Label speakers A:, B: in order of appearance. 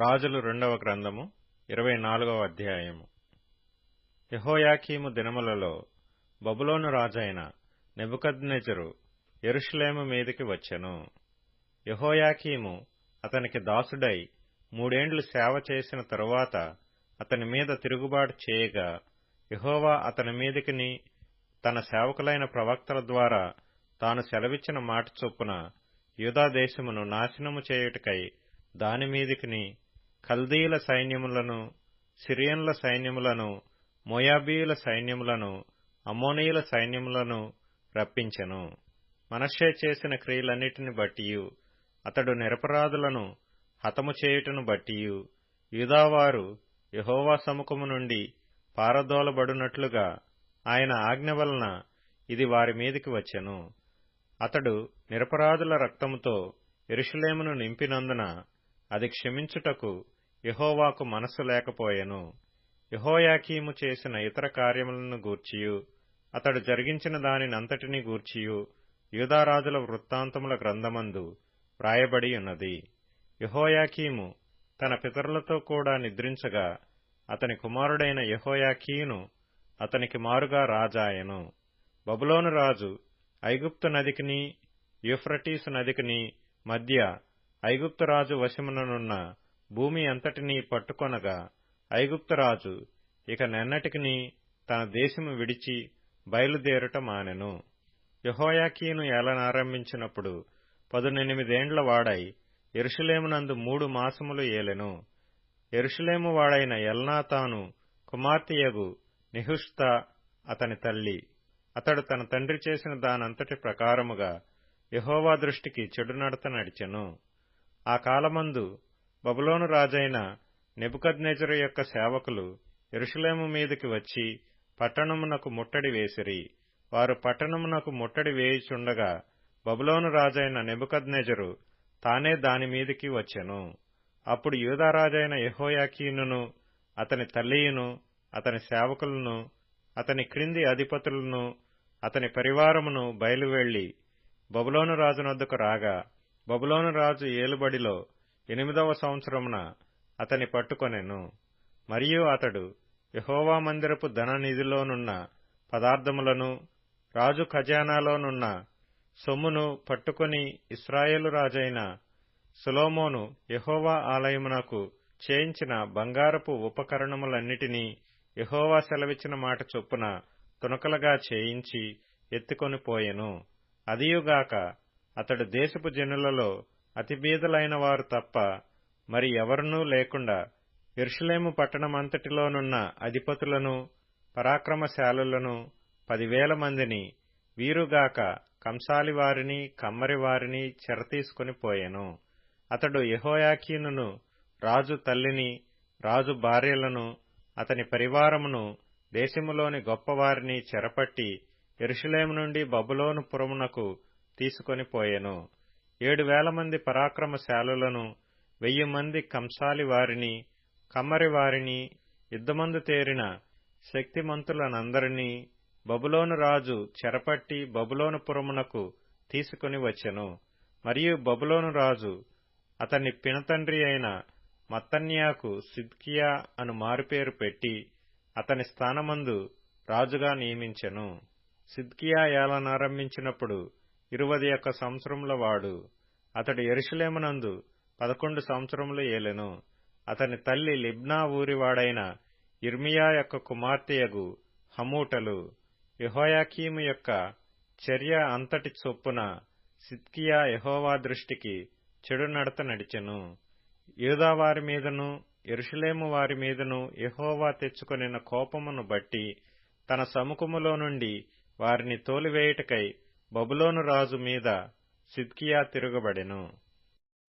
A: రాజులు రెండవ గ్రంథము ఇరవై నాలుగవ అధ్యాయము. యహోయాకీము దినములలో బబులోను రాజైన నెబుకద్నెజరు ఎరుషులేము మీదికి వచ్చెను. యహోయాకీము అతనికి దాసుడై మూడేండ్లు సేవ చేసిన తరువాత అతని మీద తిరుగుబాటు చేయగా యహోవా అతని మీదికిని తన సేవకులైన ప్రవక్తల ద్వారా తాను సెలవిచ్చిన మాట చొప్పున యూదాదేశమును నాశనము చేయుటకై దాని మీదికిని కల్దీల సైన్యములను సిరియన్ల సైన్యములను మోయాబీయుల సైన్యములను అమ్మోనీయుల సైన్యములను రప్పించెను. మనషే చేసిన క్రియలన్నిటిని బట్టియు అతడు నిరపరాధులను హతము చేయుటను బట్టియు. యూదావారు యహోవా సముఖము నుండి పారదోలబడునట్లుగా ఆయన ఆజ్ఞ వలన ఇది వారి మీదికి వచ్చెను. అతడు నిరపరాధుల రక్తముతో ఎరుషులేమును నింపినందున అది క్షమించుటకు యహోవాకు మనస్సు లేకపోయెను. యహోయాకీము చేసిన ఇతర కార్యములను గూర్చియు అతడు జరిగించిన దానినంతటినీ గూర్చియు యూదారాజుల వృత్తాంతముల గ్రంథమందు వ్రాయబడి ఉన్నది యహోయాకీము తన పితరులతో కూడా నిద్రించగా అతని కుమారుడైన యహోయాకీను అతనికి మారుగా రాజాయను. బబులోను రాజు ఐగుప్తు నదికిని యూఫ్రటీసు నదికిని మధ్య ఐగుప్తురాజు వశముననున్న భూమి అంతటినీ పట్టుకొనగా ఐగుప్తురాజు ఇక నెన్నటికిని తన దేశము విడిచి బయలుదేరుట మానెను. యహోయాకీను ఏలనారంభించినప్పుడు పదునెనిమిదేండ్ల వాడై ఎరుషులేమునందు మూడు మాసములు ఏలెను. ఎరుషులేము వాడైన ఎల్నాతాను కుమార్తెయగు నిహుష్త అతని తల్లి. అతడు తన తండ్రి చేసిన దానంతటి ప్రకారముగా యహోవా దృష్టికి చెడు నడత నడిచెను. ఆ కాలమందు బబులోను రాజైన నెబుకద్నెజరు యొక్క సేవకులు ఎరుషులేము మీదకి వచ్చి పట్టణమునకు ముట్టడి వేసిరి. వారు పట్టణమునకు ముట్టడి వేయుచుండగా బబులోను రాజైన నెబుకద్నెజరు తానే దాని మీదికి వచ్చెను. అప్పుడు యూదారాజైన యహోయాకీనును అతని తల్లియును అతని సేవకులను అతని క్రింది అధిపతులను అతని పరివారమును బయలువెళ్ళి బబులోను రాజునొద్దకు రాగా బబులోను రాజు ఏలుబడిలో ఎనిమిదవ సంవత్సరమున అతని పట్టుకొనెను. మరియు అతడు యహోవా మందిరపు ధననిధిలోనున్న పదార్థములను రాజు ఖజానాలోనున్న సొమ్మును పట్టుకొని ఇస్రాయేలు రాజైన సులోమోను యహోవా ఆలయమునకు చేయించిన బంగారపు ఉపకరణములన్నిటినీ యహోవా సెలవిచ్చిన మాట చొప్పున తునకలుగా చేయించి ఎత్తుకొని పోయెను. అదియుగాక అతడు దేశపు జనులలో అతిబీదలైన వారు తప్ప మరి ఎవరునూ లేకుండా ఎరుషులేము పట్టణమంతటిలోనున్న అధిపతులను పరాక్రమశాలులను పదివేల మందిని వీరుగాక కంసాలి వారిని కమ్మరి వారిని చెరతీసుకుని పోయెను. అతడు యహోయాకీనును రాజు తల్లిని రాజు భార్యలను అతని పరివారమును దేశములోని గొప్పవారిని చెరపట్టి ఎరుషులేము నుండి బబులోను పురమునకు తీసుకొని పోయెను. ఏడు వేల మంది పరాక్రమశాలులను వెయ్యి మంది కంసాలి వారిని కమ్మరి వారిని యుద్ధమందు తేరిన శక్తిమంతులనందరినీ బబులోను రాజు చెరపట్టి బబులోను పురమునకు తీసుకుని వచ్చెను. మరియు బబులోను రాజు అతని పినతండ్రి అయిన మత్తన్యాకు సిద్కియా అను మారుపేరు పెట్టి అతని స్థానమందు రాజుగా నియమించెను. సిద్కియా ఏలనారంభించినప్పుడు ఇరువది యొక్క సంవత్సరముల వాడు. అతడు ఎరుషులేమునందు పదకొండు సంవత్సరములు ఏలెను. అతని తల్లి లిబ్నా ఊరివాడైన ఇర్మియా యొక్క కుమార్తెయగు హమూటలు యహోయాకీము యొక్క చర్య అంతటి చొప్పున సిద్కియా యహోవా దృష్టికి చెడు నడత నడిచెను యూదావారి మీదను ఎరుషులేము వారి మీదను యహోవా తెచ్చుకొనిన కోపమును బట్టి తన సముఖములో నుండి వారిని తోలివేయుటకై బబులోను రాజు మీద సిద్కియా తిరగబడెను.